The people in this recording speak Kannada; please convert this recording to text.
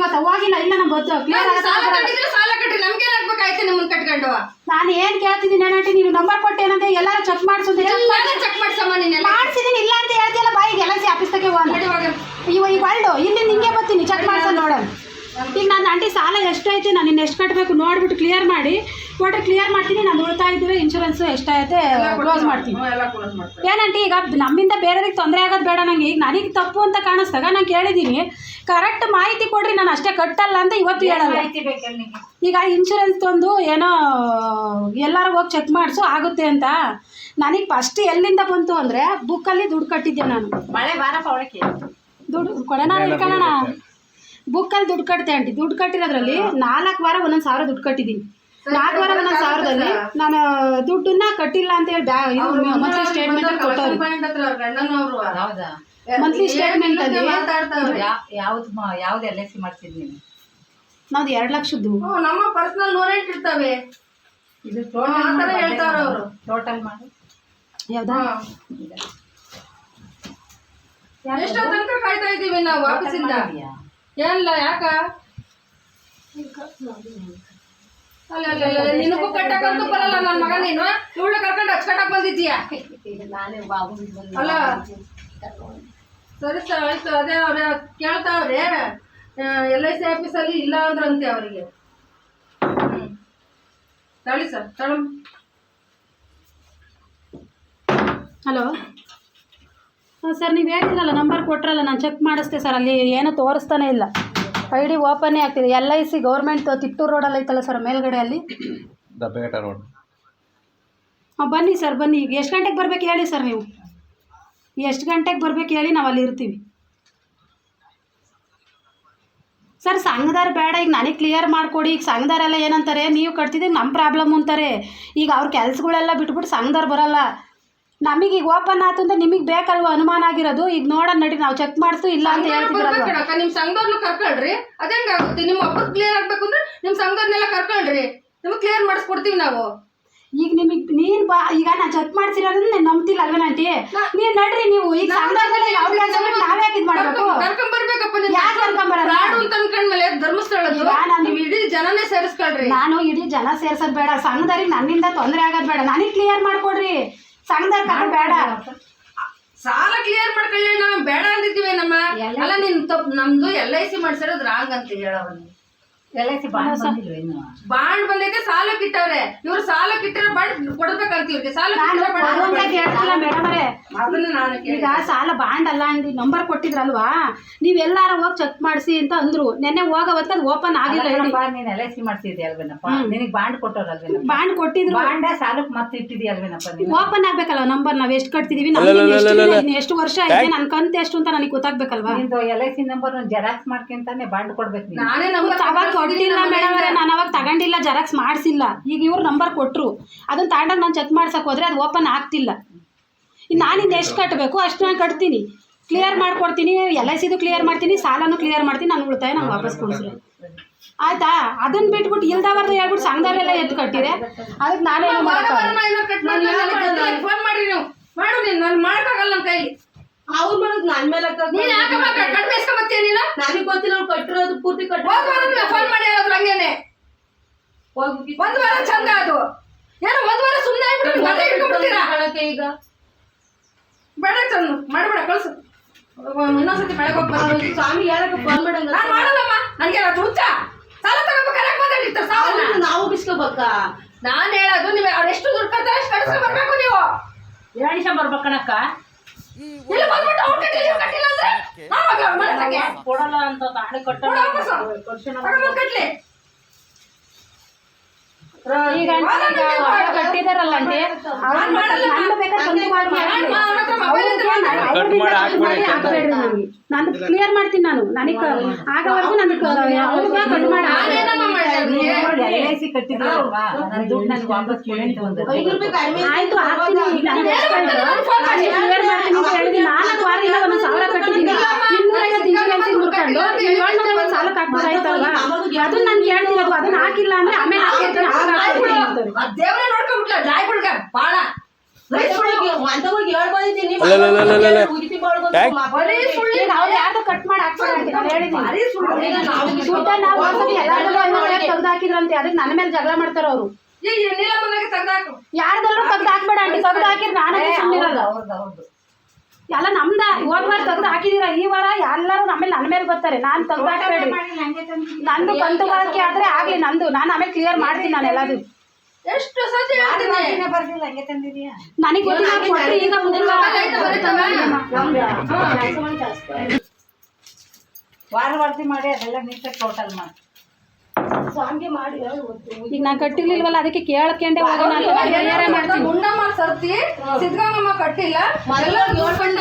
ಇವತ್ತು ಹೋಗಿಲ್ಲ ಇಲ್ಲ ನಮ್ಗೆ ಗೊತ್ತು. ಕ್ಲಿಯರ್ ನಾನು ಸಾಲ ಕಟ್ಟಿದ್ರೆ ಸಾಲ ಕಟ್ಟಿ ನಮ್ಗೆ ಏನಾಗ್ಬೇಕಾಯ್ತು ನಿಮ್ಮನ್ನ ಕಟ್ಕೊಂಡು? ನಾನು ಏನ್ ಕೇಳ್ತಿದ್ದೀನಿ ಆಂಟಿ ನೀನು ನಂಬರ್ ಕೊಟ್ಟು ಏನಂದ್ರೆ ಎಲ್ಲಾರು ಚೆಕ್ ಮಾಡಿಸು ಎಲ್ಲಾನು ಚೆಕ್ ಮಾಡ್ಸಮ್ಮ ನೀನೆಲ್ಲ ಮಾಡ್ಸಿದೀನಿ ಇಲ್ಲ ಅಂತ ಹೇಳ್ತಿಲ್ಲ ಬಾಯಿಗೆ ಎಲ್ಲ ಆಫೀಸ್ ತಗೆ ಹೋಗಿ. ಇವ ಈಗ ಹೊಳ್ಳು ಇಲ್ಲಿ ನಿಂಗೆ ಬರ್ತೀನಿ ಚೆಕ್ ಮಾಡ್ಸೋ ನೋಡೋಣ. ಈಗ ನನ್ನ ಆಂಟಿ ಸಾಲ ಎಷ್ಟೈತೆ ನಾನು ಇನ್ನು ಎಷ್ಟು ಕಟ್ಟಬೇಕು ನೋಡ್ಬಿಟ್ಟು ಕ್ಲಿಯರ್ ಮಾಡಿ. ಕೊಟ್ಟರೆ ಕ್ಲಿಯರ್ ಮಾಡ್ತೀನಿ ನಾನು ಉಳಿತಾಯದ್ದು ಇನ್ಶೂರೆನ್ಸ್ ಎಷ್ಟೈತೆ ಕ್ಲೋಸ್ ಮಾಡ್ತೀನಿ. ಎಲ್ಲ ಕ್ಲೋಸ್ ಮಾಡ್ತಾರೆ ಏನಂಟಿ ಈಗ ನಮ್ಮಿಂದ ಬೇರೆಯವ್ರಿಗೆ ತೊಂದರೆ ಆಗೋದು ಬೇಡ ನಂಗೆ. ಈಗ ನನಗೆ ತಪ್ಪು ಅಂತ ಕಾಣಿಸ್ದಾಗ ನಾನು ಕೇಳಿದ್ದೀನಿ. ಕರೆಕ್ಟ್ ಮಾಹಿತಿ ಕೊಡ್ರಿ ನಾನು ಅಷ್ಟೇ ಕಟ್ಟಲ್ಲ ಅಂತ ಇವತ್ತು ಹೇಳಲ್ಲ. ಈಗ ಇನ್ಶೂರೆನ್ಸ್ ತಂದು ಏನೋ ಎಲ್ಲರೂ ಹೋಗಿ ಚೆಕ್ ಮಾಡಿಸು ಆಗುತ್ತೆ ಅಂತ. ನನಗೆ ಫಸ್ಟ್ ಎಲ್ಲಿಂದ ಬಂತು ಅಂದರೆ ಬುಕ್ಕಲ್ಲಿ ದುಡ್ಡು ಕಟ್ಟಿದ್ದೆ ನಾನು. ಮಳೆ ಬಾರಪ್ಪ ಒಳಕ್ಕೆ ದುಡ್ಡು ಕೊಡೋಣ ಇಟ್ಕೊಳ್ಳೋಣ ಬುಕ್ಕಲ್ಲಿ ದುಡ್ಡು ಕಟ್ತೆ ಆಂಟಿ. ದುಡ್ಡು ಕಟ್ಟಿರೋದ್ರಲ್ಲಿ ನಾಲ್ಕು ವಾರ ಒಂದೊಂದು ಸಾವಿರ ದುಡ್ಡು ಕಟ್ಟಿದ್ದೀನಿ. ನಾಲ್ಕು ವಾರ ಒಂದೊಂದು ಸಾವಿರದಲ್ಲಿ ನಾನು ದುಡ್ಡನ್ನ ಕಟ್ಟಿಲ್ಲ ಅಂತ ಹೇಳಿ ಬ್ಯಾ ಇದು ಮಂತ್ಲಿ ಸ್ಟೇಟ್ಮೆಂಟ್ ಕೊಟ್ಟವ್ರು. ಪಾಯಿಂಟ್ ಹತ್ರ ಅವ್ರ ಗಂಡನವ್ರು ಹೌದಾ? ಮಂತ್ಲಿ ಸ್ಟೇಟ್ಮೆಂಟ್ ಅಲ್ಲಿ ಯಾವ್ದು ಯಾವ್ದು ಎಲ್ ಐ ಸಿ ಮಾಡ್ಸಿದ್ ನೀನು? ನಾವ್ದು ಎರಡು ಲಕ್ಷದ್ದು. ನಮ್ಮ ಪರ್ಸನಲ್ ಲೋನ್ ಇರ್ತವೆ? ಇದು ಟೋಟಲ್ ಥರ ಅವರು. ಟೋಟಲ್ ಮಾಡಿ. ಯಾವ್ದಾ? ಎಷ್ಟೋ ತನಕ ಕಾಯ್ತಾ ಇದೀವಿ ನಾವು ಆಫೀಸಿಂದ ಮಾಡಿದ್ಯಾ? ಏನಿಲ್ಲ ಯಾಕ? ನಿನಗೂ ಕಟ್ಟಕ್ಕಂತೂ ಬರಲ್ಲ ನನ್ನ ಮಗ ನೀನು. ಇವಳು ಕರ್ಕೊಂಡು ಹಚ್ಕಟ್ಟಕ್ ಬಂದಿದ್ದೀಯ? ಅಲ್ಲ. ಸರಿ, ಸರ್, ಆಯ್ತು. ಅದೇ ಅವ್ರ ಕೇಳ್ತಾವ್ರೆ. ಎಲ್ ಐ ಸಿ ಆಫೀಸಲ್ಲಿ ಇಲ್ಲ ಅಂದ್ರಂತೆ ಅವರಿಗೆ. ಹ್ಞೂ ತಳಿ ಸರ್, ತಳ. ಹಲೋ? ಹಾಂ, ಸರ್, ನೀವು ಹೇಳಿದ್ರಲ್ಲ ನಂಬರ್ ಕೊಟ್ರಲ್ಲ, ನಾನು ಚೆಕ್ ಮಾಡಿಸ್ತೆ ಸರ್, ಅಲ್ಲಿ ಏನೂ ತೋರಿಸ್ತಾನೆ ಇಲ್ಲ. ಐ ಡಿ ಓಪನ್ನೇ ಆಗ್ತಿದೆ. L I C government Tittur ರೋಡಲ್ಲಿ ಐತಲ್ಲ ಸರ್ ಮೇಲ್ಗಡೆ ಅಲ್ಲಿ ದಬ್ಬೆಘಟ್ಟ ರೋಡ್ ಹಾಂ ಬನ್ನಿ ಸರ್ ಬನ್ನಿ. ಈಗ ಎಷ್ಟು ಗಂಟೆಗೆ ಬರ್ಬೇಕು ಹೇಳಿ ಸರ್ ನೀವು? ಎಷ್ಟು ಗಂಟೆಗೆ ಬರ್ಬೇಕು ಹೇಳಿ ನಾವು ಅಲ್ಲಿ ಇರ್ತೀವಿ. ಸರ್ ಸಂಘದವ್ರು ಬೇಡ ಈಗ ನನಗೆ ಕ್ಲಿಯರ್ ಮಾಡಿಕೊಡಿ. ಈಗ ಸಂಘದಾರೆಲ್ಲ ಏನಂತಾರೆ ನೀವು ಕಟ್ತಿದ್ದೀವಿ ನಮ್ಮ ಪ್ರಾಬ್ಲಮ್ ಅಂತಾರೆ. ಈಗ ಅವ್ರ ಕೆಲಸಗಳೆಲ್ಲ ಬಿಟ್ಬಿಟ್ಟು ಸಂಘದವ್ರು ಬರಲ್ಲ. ನಮಗೆ ಈಗ ಓಪನ್ ಆಯ್ತು ಅಂತ ನಿಮಗೆ ಬೇಕಲ್ವ ಅನುಮಾನ ಆಗಿರೋದು? ಈಗ ನೋಡೋಣ ನಡಿ ನಾವು ಚೆಕ್ ಮಾಡಿಸು ಇಲ್ಲ ಅಂತ ಹೇಳ್ತಿದ್ರಲ್ವ? ಅಕ್ಕ ನಿಮ್ ಸಂಘದವ್ರನ್ನ ಕರ್ಕೊಳ್ರಿ. ಅದಂಗಾಗುತ್ತೆ ನಿಮ್ಮ ಒಬ್ಬರು ಕ್ಲಿಯರ್ ಆಗ್ಬೇಕು ಅಂದ್ರೆ ನಿಮ್ ಸಂಘದವ್ರನ್ನೆಲ್ಲ ಕರ್ಕೊಳ್ರಿ. ನಿಮಗೆ ಕ್ಲಿಯರ್ ಮಾಡಿಸ್ಕೊಡ್ತೀವಿ ನಾವು. ಈಗ ನಿಮಗೆ ನೀನು ಬಾ ಈಗ ನಾನು ಚೆಕ್ ಮಾಡ್ಸಿರೋದನ್ನ ನೀನು ನಂಬ್ತಿಲ್ಲ ಅಲ್ವೇ ಆಂಟಿ? ನೀವು ನಡ್ರಿ ನೀವು ಈಗ ಸಂಘದಲ್ಲಿ ಅವ್ರ ಕೆಲಸ ನಾವೇ ಯಾಕೆ ಇದು ಮಾಡಬೇಕು? ಕರ್ಕೊಂಡ್ ಬರ್ಬೇಕಪ್ಪ ನಿಮ್ ಯಾಕ್ ಕರ್ಕೊಂಬರಲ್ಲ? ಫ್ರಾಡು ಅಂತ ಅನ್ಕೊಂಡ್ಮೇಲೆ ಧರ್ಮಸ್ಥಳದ್ದು ಈಗ ನಾನು- ನೀವು ಇಡೀ ಜನನೇ ಸೇರಿಸ್ಕೊಳ್ರಿ. ನಾನು ಇಡೀ ಜನ ಸೇರ್ಸೋದು ಬೇಡ. ಸಂಘದವ್ರಿಗೆ ನನ್ನಿಂದ ತೊಂದರೆ ಆಗೋದು ಬೇಡ. ನನಗೆ ಕ್ಲಿಯರ್ ಮಾಡ್ಕೊಡ್ರಿ. ಕತೆ ಬೇಡ. ಸಾಲ ಕ್ಲಿಯರ್ ಮಾಡ್ಕೊಳ್ಳಿ ನಾವು ಬೇಡ ಅಂದಿದ್ದೀವಿ ನಮ್ಮ ಅಲ್ಲ ನಿನ್ ತಪ್ಪು ನಮ್ದು ಎಲ್ ಐ ಸಿ ಮಾಡ್ಸಿರೋದು ರಾಂಗ್ ಅಂತ ಹೇಳವನು ಬಾಂಡ್ ಬಂದೈತೆ ಸಾಲ ಕಿಟ್ಟವ್ರೆ ಇವ್ರು ಸಾಲ ಕಿಟ್ಟಿರೋ ಬಾಂಡ್ ಕೊಡ್ಬೇಕಂತ ಇವ್ರಿಗೆ. ಸಾಲ ಈಗ ಸಾಲ ಬಾಂಡ್ ಅಲ್ಲ ಅಂದಿ ನಂಬರ್ ಕೊಟ್ಟಿದ್ರಲ್ವಾ? ನೀವು ಎಲ್ಲಾರ ಹೋಗಿ ಚೆಕ್ ಮಾಡಿಸಿ ಅಂತ ಅಂದ್ರು. ನೆನ್ನೆ ಹೋಗವತ್ತ ಅದು ಓಪನ್ ಆಗಿಲ್ಲ ನೀನ್ ಎಲ್ ಐ ಸಿ ಮಾಡ್ಸಿದ್ಯ ಅಲ್ವೇನಪ್ಪ? ನಿನಗೆ ಬಾಂಡ್ ಕೊಟ್ಟವ್ರಲ್ವೇನಪ್ಪ? ಬಾಂಡ್ ಕೊಟ್ಟಿದ್ರು. ಬಾಂಡ ಸಾಲಕ್ಕೆ ಮತ್ತೆ ಇಟ್ಟಿದ್ಯ ಅಲ್ವೇನಪ್ಪ ನೀನು? ಓಪನ್ ಆಗ್ಬೇಕಲ್ಲ ನಂಬರ್ ನಾವ್ ಎಷ್ಟು ಕಟ್ತಿದೀವಿ? ನಮ್ಗೆ ಎಷ್ಟು ವರ್ಷ ಆಯ್ತು ನನ್ ಕಂತೆ ಎಷ್ಟು ಅಂತ ನನಗೆ ಗೊತ್ತಾಗ್ಬೇಕಲ್ವಾ? ನಿಂದು L I C number xerox ಮಾಡ್ಕೊಂತಾನೆ bond ಕೊಡ್ಬೇಕು ನೀನು. ನಾನೇ ನಂಬರ್ ಅವಾಗ ಕೊಟ್ಟಿಲ್ಲ ಮೇಡಮ್ ಅವರೇ ನಾನು ಅವಾಗ ತಗೊಂಡಿಲ್ಲ ಜೆರಾಕ್ಸ್ ಮಾಡಿಸಿಲ್ಲ. ಈಗ ಇವ್ರು ನಂಬರ್ ಕೊಟ್ಟರು ಅದನ್ನ ತಗೊಂಡಾಗ ನಾನು ಚೆಕ್ ಮಾಡ್ಸಕ್ಕೆ ಹೋದ್ರೆ ಅದು ಓಪನ್ ಆಗ್ತಿಲ್ಲ. ಇನ್ನು ನಾನಿಂದ ಎಷ್ಟು ಕಟ್ಟಬೇಕು ಅಷ್ಟು ನಾನು ಕಟ್ತೀನಿ. ಕ್ಲಿಯರ್ ಮಾಡ್ಕೊಡ್ತೀನಿ ಎಲ್ ಐ ಸಿದು ಕ್ಲಿಯರ್ ಮಾಡ್ತೀನಿ ಸಾಲನು ಕ್ಲಿಯರ್ ಮಾಡ್ತೀನಿ ನಾನು ಉಳಿತಾಯ ನಾನು ವಾಪಸ್ ಕೊಡಿಸ್ರಿ. ಆಯ್ತಾ? ಅದನ್ನ ಬಿಟ್ಬಿಟ್ಟು ಇಲ್ದವರ್ದು ಹೇಳ್ಬಿಟ್ಟು ಸಂಘದವರೆಲ್ಲ ಎದ್ದು ಕಟ್ಟಿದೆ. ಅದಕ್ಕೆ ನಾನೇ ಫೋನ್ ಮಾಡಿ ನೀವು. ಮಾಡು ನೀನು ನಾನು ಮಾಡಕ್ಕಾಗಲ್ಲ ನನ್ನ ಕೈಲಿ. ಅವ್ರು ಮಾಡೋದು ನನ್ ಮೇಲೆ ಕಡಿಮೆ ಇಸ್ಕೊಂಬತ್ತೀಯ ನೀನು? ನನಗೆ ಗೊತ್ತಿಲ್ಲ ಅವ್ರು ಕಟ್ಟಿರೋದು ಪೂರ್ತಿ ಕಟ್ಟ ಹೋದ್ ವಾರ ಫೋನ್ ಮಾಡಿ ಹೇಳೋದ್ರು ಹಂಗೇನೆ ಹೋಗಿ ಒಂದ್ ವಾರ ಚಂದ ಅದು. ಏನೋ ಒಂದ್ ವಾರ ಸುಮ್ಮನೆ ಆಗ್ಬಿಟ್ಟು ಮತ್ತೆ ಇಟ್ಕೊಂಡ್ಬಿಡ್ತೀರಾ ಈಗ? ಬೇಡ ಚಂದ ಮಾಡಬೇಡ ಕಳ್ಸು. ಇನ್ನೊಂದ್ಸತಿ ಬರ್ತೀನಿ. ಸ್ವಾಮಿ ಹೇಳಕ್ಕೆ ಫೋನ್ ಮಾಡಂಗ ನಾನ್ ಮಾಡಲ್ಲಮ್ಮ. ನನಗೆ ಅದು ಹುಚ್ಚ. ಸಾಲ ತಗೋಬೇಕಾರೆ ಮಾತಾಡಿರ್ತಾರೆ ಸಾಲ? ನಾವು ಬಿಸ್ಕೋಬೇಕ? ನಾನ್ ಹೇಳೋದು ನೀವು ಅವ್ರು ಎಷ್ಟು ದುಡ್ಡು ಕಟ್ತಾರೆ ಅಷ್ಟು ಕಳಿಸ್ಕೊಂಡ್ ಬರ್ಬೇಕು ನೀವು. ಎರಡು ನಿಮಿಷ ಬರ್ಬೇಕಣಕ್ಕ ಇಲ್ಲಿ ಬಂದ್ಬಿಟ್ಟು ಅವ್ರು ಕಟ್ಟಿಲ್ಲ ಇವ್ರು ಕಟ್ಟಿಲ್ಲ ಅಂದ್ರೆ ನಾನ್ ಹೋಗಿ ಅವ್ರ ಮನೆ ತಗೆ. ಕೊಡಲ್ಲ ಅಂತ ತಾಳಿ ಕೊಟ್ಟ ಕೊಡು ಕಟ್ಲಿ. ಈಗ ಕಟ್ಟಿದಾರಲ್ಲ ಆಂಟಿ ಅವ್ರು ನಂದು ಬೇಕಾದ್ರೆ ಬಂದು ಮಾಡಿ. ಹಾಕ್ಬೇಡ್ರಿ ನಂದು ಕ್ಲಿಯರ್ ಮಾಡ್ತೀನಿ ನಾನು. ನನಗೆ ಆಗವರೆಗೂ ನನಗೆ ಅವ್ರಿಗೆ ಕಟ್ ಮಾಡಿ ನಾನೇನಮ್ಮ ಮಾಡಿದೆ ಎಲ್ ಐ ಸಿ ಕಟ್ಟಿದ್ರಲ್ವಾ ನನ್ನ ದುಡ್ಡು ನನಗೆ ವಾಪಸ್ ಕೊಡಿ. ಅಂತ ಒಂದು ಐದು ರೂಪಾಯಿ ಕಡಿಮೆ ಆಯ್ತು ಹಾಕ್ತೀನಿ? ನಾನು ಕ್ಲಿಯರ್ ಮಾಡ್ತೀನಿ ಅಂತ ನಾಲ್ಕು ವಾರದಿಂದ ಒಂದೊಂದು ಸಾವಿರ ಕಟ್ಟಿದ್ದೀನಿ ಇನ್ನೂರೈವತ್ತು ಇನ್ಶೂರೆನ್ಸ್ ಮುರ್ಕೊಂಡು ಏಳ್ನೂರೈವತ್ತು ಸಾಲಕ್ಕೆ ಹಾಕ್ಬೋದಾಯ್ತಲ್ವಾ ಅದನ್ನ ನಾನು ಕೇಳ್ತಿರೋದು ಅದನ್ನ ಹಾಕಿಲ್ಲ ಅಂದ್ರೆ ಆಮೇಲೆ ಹಾಕ್ಕೊಡ್ತೀನಿ ಅವಾಗ ಹಾಕ್ಕೊಡ್ತೀನಿ ಅಂತಾರೆ ದೇವ್ರೇ ನೋಡ್ಕೊಂಡ್ಬಿಟ್ಲ ನಾಯಿ ಬಿಡ್ಗ ಬಾಳ ಅಂತ ಹೋಗಿ ಹೇಳ್ ಬಂದಿದ್ದೀನಿ ಅಲ್ಲಲ್ಲಲ್ಲಲ್ಲಲ್ಲ. ಉಗಿತಿ ಬಾಳ್ಗೊಂದು ಯಾಕ್? ಮಕ್ಕಳು ಬರೀ ಸುಳ್ಳು ಈಗ ಅವ್ರು ಯಾರ್ದು ಕಟ್ ಮಾಡಿ ಹಾಕ್ತಾರೆ ಅಂತ ನಾನು ಹೇಳಿದ್ದೀನಿ ಭಾರಿ ಸುಳ್ಳು ಈಗ ನಾವು ದುಡ್ಡ ನಾವು ಒಂದ್ಸತಿ ಎಲ್ಲಾರ್ದು ತೆಗ್ದು ಹಾಕಿದ್ರಂತೆ ಅದಕ್ಕೆ ನನ್ನ ಮೇಲೆ ಜಗಳ ಮಾಡ್ತಾರ ಅವರು? ಯಾರ್ದಾದ್ರು ತೆಗ್ದು ಹಾಕ್ಬೇಡ ಆಂಟಿ ತೆಗ್ದು ಹಾಕಿದ್ರೆ ನಾನೇ ಸುಮ್ಮನಿರಲ್ಲ ಎಲ್ಲ ನಮ್ದ ಹೋದ ವಾರ ತೆಗ್ದು ಹಾಕಿದೀರ ಈ ವಾರ ಎಲ್ಲರೂ ನಮ್ಮೇಲೆ ನನ್ನ ಮೇಲೆ ಬರ್ತಾರೆ ನಾನು ತೆಗ್ದು ಹಾಕ್ಬೇಡಿ ನಂದು ಕಂತು ಬಾಕಿ ಆದ್ರೆ ಆಗ್ಲಿ ನಂದು. ನಾನು ಆಮೇಲೆ ಕ್ಲಿಯರ್ ಮಾಡ್ತೀನಿ ನಾನು ಎಲ್ಲದು ಎಷ್ಟು ಸತಿ ಹೇಳ್ತೀನಿ? ಬರ್ದಿಲ್ಲ ಹಂಗೆ ತಂದಿದ್ಯಾ? ನನಗೆ ಗೊತ್ತಿಲ್ಲ ಕೊಟ್ರಿ ಈಗ ಮುಂದಿನ ವಾರ ಮಾಡಿ ಅದೆಲ್ಲ ನೀಟಾಗಿ ಟೋಟಲ್ ಮಾಡಿ. ಈಗ ನಾನು ಕಟ್ಟಿರ್ಲಿಲ್ವಲ್ಲ ಅದಕ್ಕೆ ಕೇಳ್ಕೊಂಡೆ ಹೋಗೋಣ ಅಂತ ನಾನು ಕ್ಲಿಯರೇ ಮಾಡ್ತೀನಿ. ಗುಂಡಮ್ಮ ಸರ್ತಿ ಸಿದ್ಧಗಂಗಮ್ಮ ಕಟ್ಟಿಲ್ಲ. ನೋಡ್ಕೊಂಡ